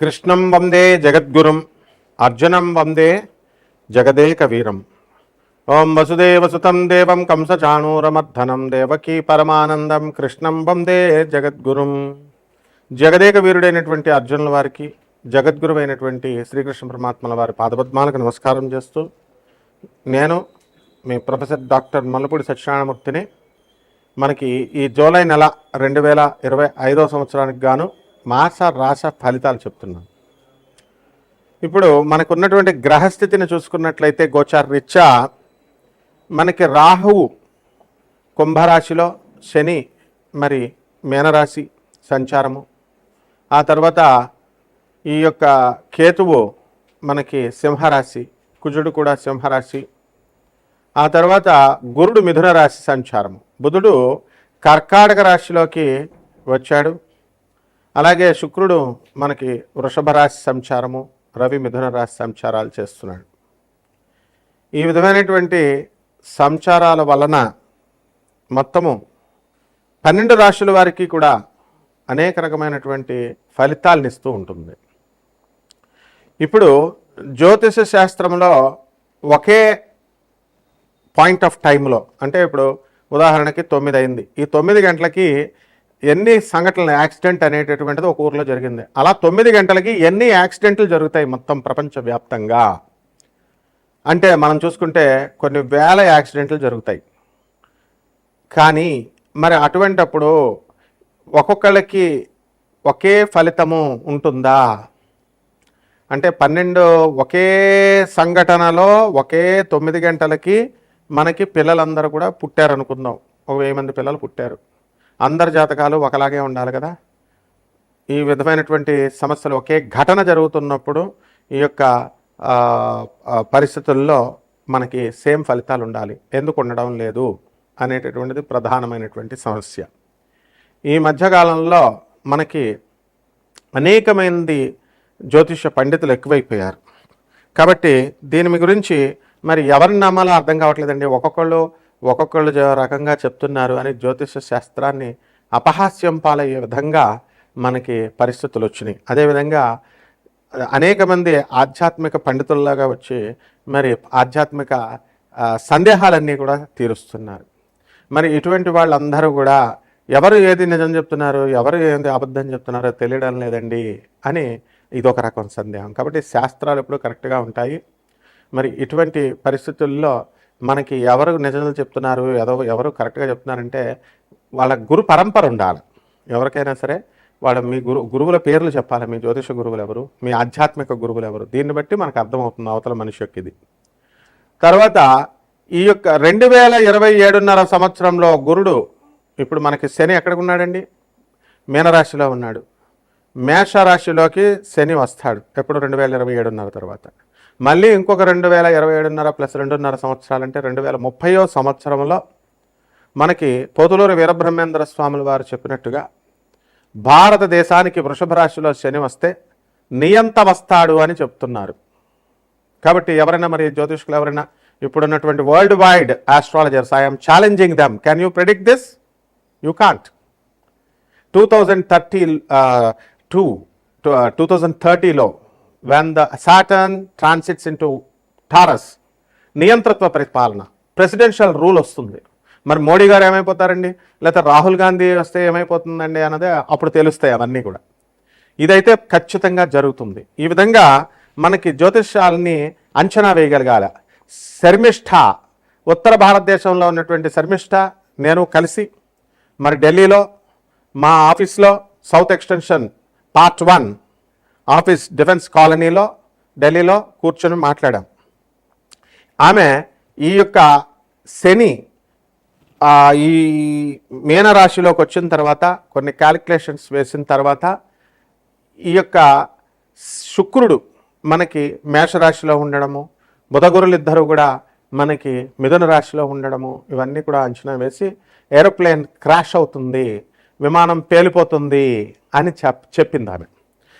కృష్ణం వందే జగద్గురుం అర్జునం వందే జగదేక వీరం ఓం వసుదేవసుతం దేవం కంసచాణూరమర్ధనం దేవకీ పరమానందం కృష్ణం వందే జగద్గురుం. జగదేక వీరుడైనటువంటి అర్జునుల వారికి జగద్గురువైనటువంటి శ్రీకృష్ణ పరమాత్మల వారి పాదపద్మాలకు నమస్కారం చేస్తూ నేను మీ ప్రొఫెసర్ డాక్టర్ మల్లపూడి సత్యనారాయణమూర్తిని మనకి ఈ జూలై నెల రెండు వేల ఇరవై ఐదో సంవత్సరానికి గాను మాస రాశ ఫలితాలు చెప్తున్నాను. ఇప్పుడు మనకున్నటువంటి గ్రహస్థితిని చూసుకున్నట్లయితే గోచార రీత్యా మనకి రాహువు కుంభరాశిలో శని మరి మేనరాశి సంచారము. ఆ తర్వాత ఈ యొక్క కేతువు మనకి సింహరాశి కుజుడు కూడా సింహరాశి. ఆ తర్వాత గురుడు మిథున రాశి సంచారము. బుధుడు కర్కాటక రాశిలోకి వచ్చాడు. అలాగే శుక్రుడు మనకి వృషభ రాశి సంచారము రవి మిథున రాశి సంచారాలు చేస్తున్నాడు. ఈ విధమైనటువంటి సంచారాల వలన మొత్తము పన్నెండు రాశుల వారికి కూడా అనేక రకమైనటువంటి ఫలితాలను ఇస్తూ ఉంటుంది. ఇప్పుడు జ్యోతిష శాస్త్రంలో ఒకే పాయింట్ ఆఫ్ టైంలో అంటే ఇప్పుడు ఉదాహరణకి తొమ్మిది అయింది. ఈ తొమ్మిది గంటలకి ఎన్ని సంఘటనలు యాక్సిడెంట్ అనేటటువంటిది ఒక ఊర్లో జరిగింది. అలా తొమ్మిది గంటలకి ఎన్ని యాక్సిడెంట్లు జరుగుతాయి మొత్తం ప్రపంచవ్యాప్తంగా? అంటే మనం చూసుకుంటే కొన్ని వేల యాక్సిడెంట్లు జరుగుతాయి. కానీ మరి అటువంటప్పుడు ఒక్కొక్కళ్ళకి ఒకే ఫలితము ఉంటుందా? అంటే పన్నెండు ఒకే సంఘటనలో ఒకే తొమ్మిది గంటలకి మనకి పిల్లలందరూ కూడా పుట్టారు అనుకుందాం ఒక వెయ్యి మంది పిల్లలు పుట్టారు. అందరి జాతకాలు ఒకలాగే ఉండాలి కదా. ఈ విధమైనటువంటి సమస్యలు ఒకే ఘటన జరుగుతున్నప్పుడు ఈ యొక్క పరిస్థితుల్లో మనకి సేమ్ ఫలితాలు ఉండాలి. ఎందుకు ఉండడం లేదు అనేటటువంటిది ప్రధానమైనటువంటి సమస్య. ఈ మధ్యకాలంలో మనకి అనేకమైనది జ్యోతిష పండితులు ఎక్కువైపోయారు. కాబట్టి దీని గురించి మరి ఎవరిని నమ్మాలో అర్థం కావట్లేదండి. ఒక్కొక్కళ్ళు ఒక్కొక్కళ్ళు రకంగా చెప్తున్నారు అని జ్యోతిష శాస్త్రాన్ని అపహాస్యం పాలయ్యే విధంగా మనకి పరిస్థితులు వచ్చినాయి. అదేవిధంగా అనేక మంది ఆధ్యాత్మిక పండితుల్లాగా వచ్చి మరి ఆధ్యాత్మిక సందేహాలన్నీ కూడా తీరుస్తున్నారు. మరి ఇటువంటి వాళ్ళందరూ కూడా ఎవరు ఏది నిజం చెప్తున్నారు ఎవరు ఏది అబద్ధం చెప్తున్నారో తెలియడం లేదండి అని ఇదొక రకం సందేహం. కాబట్టి శాస్త్రాలు ఎప్పుడు కరెక్ట్గా ఉంటాయి. మరి ఇటువంటి పరిస్థితుల్లో మనకి ఎవరు నిజాలు చెప్తున్నారు ఎదో ఎవరు కరెక్ట్గా చెప్తున్నారంటే వాళ్ళ గురు పరంపర ఉండాలి. ఎవరికైనా సరే వాళ్ళ మీ గురు గురువుల పేర్లు చెప్పాలి. మీ జ్యోతిష గురువులు ఎవరు మీ ఆధ్యాత్మిక గురువులు ఎవరు దీన్ని బట్టి మనకు అర్థమవుతుంది అవతల మనిషి యొక్క ఇది. తర్వాత ఈ యొక్క రెండు వేల ఇరవై ఏడున్నర సంవత్సరంలో గురుడు ఇప్పుడు మనకి శని ఎక్కడికి ఉన్నాడండి మీనరాశిలో ఉన్నాడు. మేషరాశిలోకి శని వస్తాడు ఎప్పుడు? రెండు వేల ఇరవై ఏడున్నర తర్వాత. మళ్ళీ ఇంకొక రెండు వేల ఇరవై ఏడున్నర ప్లస్ రెండున్నర సంవత్సరాలంటే రెండు వేల ముప్పయో సంవత్సరంలో మనకి పోతులూరు వీరబ్రహ్మేంద్ర స్వాముల వారు చెప్పినట్టుగా భారతదేశానికి వృషభ రాశిలో శని వస్తే నియంత వస్తాడు అని చెప్తున్నారు. కాబట్టి ఎవరైనా మరి జ్యోతిష్కులు ఎవరైనా ఇప్పుడున్నటువంటి world wide astrologers I'm challenging them. Can you predict this you can't two thousand thirty two two thousand థర్టీలో when the Saturn transits into Taurus నియంత్రత్వ పరిపాలన ప్రెసిడెన్షియల్ రూల్ వస్తుంది. మరి మోడీ గారు ఏమైపోతారండి? లేకపోతే రాహుల్ గాంధీ వస్తే ఏమైపోతుందండి అన్నదే అప్పుడు తెలుస్తాయి అవన్నీ కూడా. ఇదైతే ఖచ్చితంగా జరుగుతుంది. ఈ విధంగా మనకి జ్యోతిష్యాలని అంచనా వేయగలగాల. శర్మిష్ఠ ఉత్తర భారతదేశంలో ఉన్నటువంటి శర్మిష్ఠ నేను కలిసి మరి ఢిల్లీలో మా ఆఫీస్లో South Extension Part One office Defence కాలనీలో ఢిల్లీలో కూర్చొని మాట్లాడాం. ఆమె ఈ యొక్క శని ఈ మీనరాశిలోకి వచ్చిన తర్వాత కొన్ని క్యాలిక్యులేషన్స్ వేసిన తర్వాత ఈ యొక్క శుక్రుడు మనకి మేషరాశిలో ఉండడము బుధగురులు ఇద్దరు కూడా మనకి మిథున రాశిలో ఉండడము ఇవన్నీ కూడా అంచనా వేసి ఏరోప్లేన్ క్రాష్ అవుతుంది విమానం పేలిపోతుంది అని చెప్ చెప్పింది ఆమె.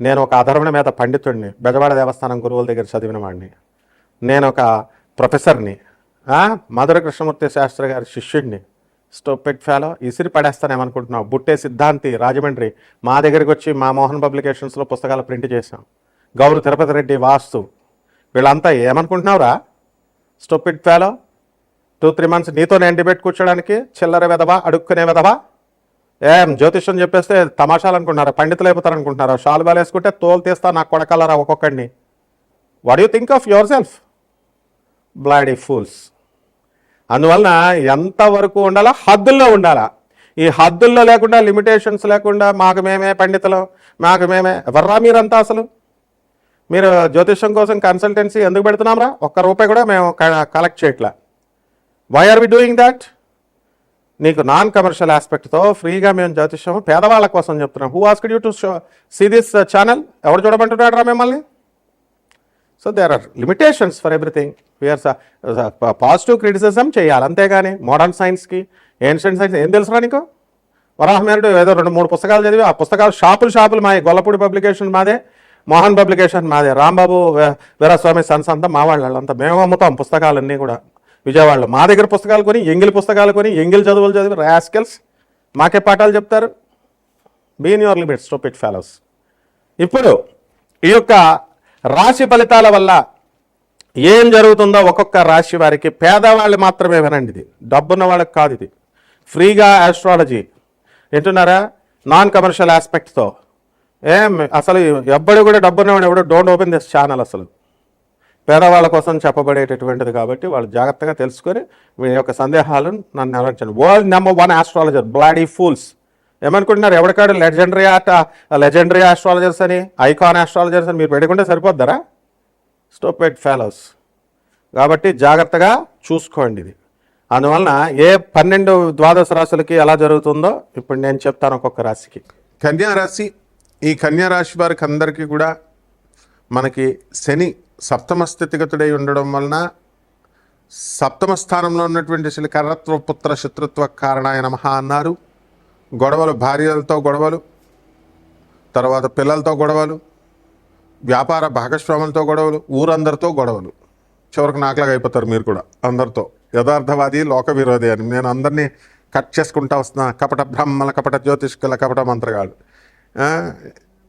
నేను ఒక అధర్మణ మీద పండితుడిని బెజవాడ దేవస్థానం గురువుల దగ్గర చదివిన వాడిని నేను ఒక ప్రొఫెసర్ని మధుర కృష్ణమూర్తి శాస్త్రి గారి శిష్యుడిని స్టోపెట్ ఫెలో ఇసిరి పడేస్తానేమనుకుంటున్నావు? బుట్టే సిద్ధాంతి రాజమండ్రి. మా దగ్గరికి వచ్చి మా మోహన్ పబ్లికేషన్స్లో పుస్తకాలు ప్రింట్ చేశాం. గౌరు తిరుపతి రెడ్డి వాస్తు. వీళ్ళంతా ఏమనుకుంటున్నావురా? Stupid fellow two three months నీతో నేను డిబేట్ కూర్చోడానికి చిల్లర వెదవా అడుక్కునే వెదవా ఏం జ్యోతిష్యం చెప్పేస్తే తమాషాలు అనుకుంటున్నారా పండితులు అయిపోతారు అనుకుంటున్నారా షాల్ బాల్ వేసుకుంటే తోలు తీస్తా నాకు కొడకలరా ఒక్కొక్కడిని? What you think of yourself bloody fools అందువలన ఎంతవరకు ఉండాలా హద్దుల్లో ఉండాలా? ఈ హద్దుల్లో లేకుండా లిమిటేషన్స్ లేకుండా మాకు మేమే పండితులు మాకు మేమే ఎవర్రా మీరంతా అసలు? మీరు జ్యోతిష్యం కోసం కన్సల్టెన్సీ ఎందుకు పెడుతున్నాంరా? ఒక్క రూపాయి కూడా మేము కలెక్ట్ చేయట్లా. Why are we doing that నీకు నాన్ కమర్షియల్ ఆస్పెక్ట్తో ఫ్రీగా మేము జ్యోతిష్యం పేదవాళ్ళ కోసం చెప్తున్నాం. Who ask you to see this channel ఎవరు చూడమంటున్నాడు రా మిమ్మల్ని so there are limitations for everything we are positive criticism చేయాలి. అంతేగాని మోడర్న్ సైన్స్కి ఏన్షియంట్ సైన్స్ ఏం తెలుసురా నీకు? వరాహమేరుడు ఏదో రెండు మూడు పుస్తకాలు చదివి ఆ పుస్తకాలు షాపులు షాపులు మాది గొల్లపూడి పబ్లికేషన్ మాదే మోహన్ పబ్లికేషన్ మాదే. రాంబాబు వీరస్వామి సన్స్ అంతా మా వాళ్ళంతా. మేము అమ్ముతాం పుస్తకాలన్నీ కూడా. విజయవాడలో. మా దగ్గర పుస్తకాలు కొని ఎంగిల్ పుస్తకాలు కొని ఎంగిల్ చదువులు చదివి రాస్కెల్స్ మాకే పాఠాలు చెప్తారు. Be in your limits stop it fellows ఇప్పుడు ఈ యొక్క రాశి ఫలితాల వల్ల ఏం జరుగుతుందో ఒక్కొక్క రాశి వారికి పేదవాళ్ళు మాత్రమే వినండి ఇది. డబ్బున్న వాళ్ళకి కాదు ఇది. ఫ్రీగా ఆస్ట్రాలజీ వింటున్నారా? నాన్ కమర్షియల్ ఆస్పెక్ట్తో ఏం అసలు ఎవ్వడు కూడా డబ్బున్నవాడు ఎవడో? డోంట్ ఓపెన్ దిస్ ఛానల్ అసలు. పేదవాళ్ళ కోసం చెప్పబడేటటువంటిది కాబట్టి వాళ్ళు జాగ్రత్తగా తెలుసుకొని మీ యొక్క సందేహాలను నన్ను నెరవేర్చండి world number one astrologer bloody fools ఏమనుకుంటున్నారు? ఎవరికాడు లెజెండరీ ఆట లెజెండరీ ఆస్ట్రాలజర్స్ అని ఐకాన్ ఆస్ట్రాలజర్స్ అని మీరు పెట్టుకుంటే సరిపోద్దారా? స్టోపెడ్ ఫెలోస్ కాబట్టి జాగ్రత్తగా చూసుకోండి ఇది. అందువలన ఏ పన్నెండు ద్వాదశ రాశులకి ఎలా జరుగుతుందో ఇప్పుడు నేను చెప్తాను ఒక్కొక్క రాశికి. కన్యా రాశి ఈ కన్యా రాశి వారికి అందరికీ కూడా మనకి శని సప్తమ స్థితిగతుడై ఉండడం వలన సప్తమ స్థానంలో ఉన్నటువంటి శ్రీ కర్రత్వ పుత్ర శత్రుత్వ కారణాయ నమ అన్నారు. గొడవలు భార్యలతో గొడవలు తర్వాత పిల్లలతో గొడవలు వ్యాపార భాగస్వాములతో గొడవలు ఊరందరితో గొడవలు. చివరికి నాకులాగా అయిపోతారు మీరు కూడా అందరితో. యథార్థవాది లోక విరోధి అని. నేను అందరినీ కట్ చేసుకుంటా వస్తున్నా. కపట బ్రహ్మల కపట జ్యోతిష్కుల కపట మంత్రగాడు.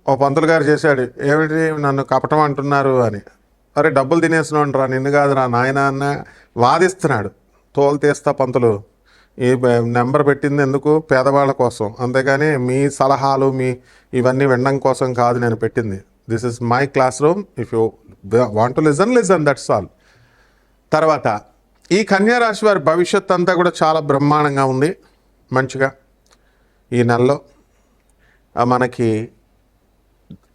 ఓ పంతులు గారు చేశాడు ఏమిటి నన్ను కపటం అంటున్నారు? అని. అరే డబ్బులు తినేసినాడు రా నిన్ను కాదురా నాయన అన్న వాదిస్తున్నాడు తోలు తీస్తా పంతులు. ఈ నెంబర్ పెట్టింది ఎందుకు? పేదవాళ్ళ కోసం. అంతేగాని మీ సలహాలు మీ ఇవన్నీ వినడం కోసం కాదు నేను పెట్టింది. This is my classroom if you want to listen listen that's all తర్వాత ఈ కన్యారాశి వారి భవిష్యత్ అంతా కూడా చాలా బ్రహ్మాండంగా ఉంది మంచిగా. ఈ నెలలో మనకి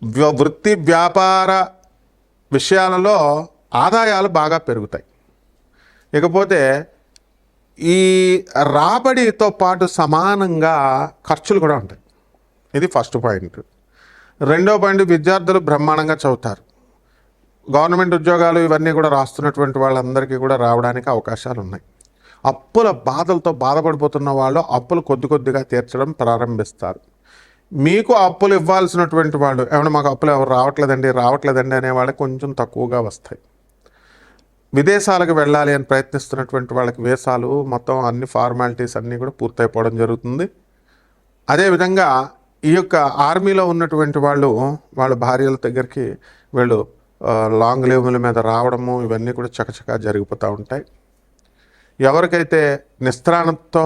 వృత్తి వ్యాపార విషయాలలో ఆదాయాలు బాగా పెరుగుతాయి. ఇకపోతే ఈ రాబడితో పాటు సమానంగా ఖర్చులు కూడా ఉంటాయి. ఇది ఫస్ట్ పాయింట్. రెండో పాయింట్ విద్యార్థులు బ్రహ్మాండంగా చదువుతారు. గవర్నమెంట్ ఉద్యోగాలు ఇవన్నీ కూడా రాస్తున్నటువంటి వాళ్ళందరికీ కూడా రావడానికి అవకాశాలు ఉన్నాయి. అప్పుల బాధలతో బాధపడిపోతున్న వాళ్ళు అప్పులు కొద్ది కొద్దిగా తీర్చడం ప్రారంభిస్తారు. మీకు అప్పులు ఇవ్వాల్సినటువంటి వాళ్ళు ఏమన్నా మాకు అప్పులు ఎవరు రావట్లేదండి రావట్లేదండి అనే వాళ్ళకి కొంచెం తక్కువగా వస్తాయి. విదేశాలకు వెళ్ళాలి అని ప్రయత్నిస్తున్నటువంటి వాళ్ళకి వేసాలు మొత్తం అన్ని ఫార్మాలిటీస్ అన్నీ కూడా పూర్తయిపోవడం జరుగుతుంది. అదేవిధంగా ఈ యొక్క ఆర్మీలో ఉన్నటువంటి వాళ్ళు వాళ్ళ భార్యల దగ్గరికి వీళ్ళు లాంగ్ లీవ్ల మీద రావడము ఇవన్నీ కూడా చకచకా జరిగిపోతూ ఉంటాయి. ఎవరికైతే నిస్త్రాణంతో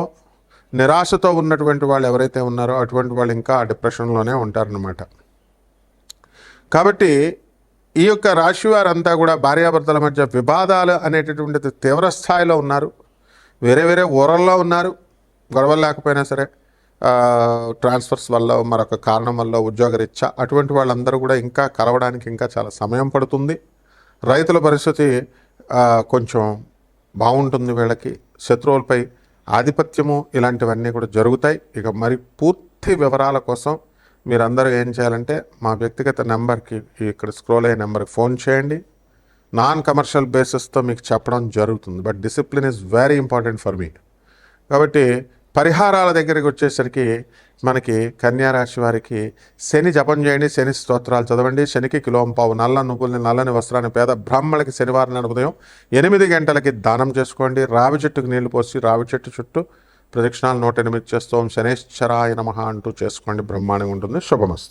నిరాశతో ఉన్నటువంటి వాళ్ళు ఎవరైతే ఉన్నారో అటువంటి వాళ్ళు ఇంకా ఆ డిప్రెషన్లోనే ఉంటారనమాట కాబట్టి ఈ యొక్క రాశి వారంతా కూడా భార్యాభర్తల మధ్య వివాదాలు అనేటటువంటిది తీవ్ర స్థాయిలో ఉన్నారు. వేరే వేరే ఊరల్లో ఉన్నారు. గొడవలు లేకపోయినా సరే ట్రాన్స్ఫర్స్ వల్ల మరొక కారణం వల్ల ఉద్యోగరీత్యా అటువంటి వాళ్ళందరూ కూడా ఇంకా కలవడానికి ఇంకా చాలా సమయం పడుతుంది. రైతుల పరిస్థితి కొంచెం బాగుంటుంది వీళ్ళకి. శత్రువులపై ఆధిపత్యము ఇలాంటివన్నీ కూడా జరుగుతాయి. ఇక మరి పూర్తి వివరాల కోసం మీరందరూ ఏం చేయాలంటే మా వ్యక్తిగత నెంబర్కి ఇక్కడ స్క్రోల్ అయ్యే నెంబర్కి ఫోన్ చేయండి. నాన్ కమర్షియల్ బేసిస్తో మీకు చెప్పడం జరుగుతుంది. But discipline is very important for me. కాబట్టి పరిహారాల దగ్గరికి వచ్చేసరికి మనకి కన్యారాశి వారికి శని జపం చేయండి శని స్తోత్రాలు చదవండి శనికి కిలోంపావు నల్ల నువ్వుల్ని నల్లని వస్త్రాన్ని పేద బ్రాహ్మణులకి శనివారం నాడు ఉదయం ఎనిమిది గంటలకి దానం చేసుకోండి. రావి చెట్టుకు నీళ్ళు పోసి రావి చెట్టు చుట్టూ ప్రదక్షిణాలు నూట ఎనిమిది చేస్తాం శనేశ్వరాయ నమ అంటూ చేసుకోండి. బ్రహ్మాండంగా ఉంటుంది. శుభమస్తు.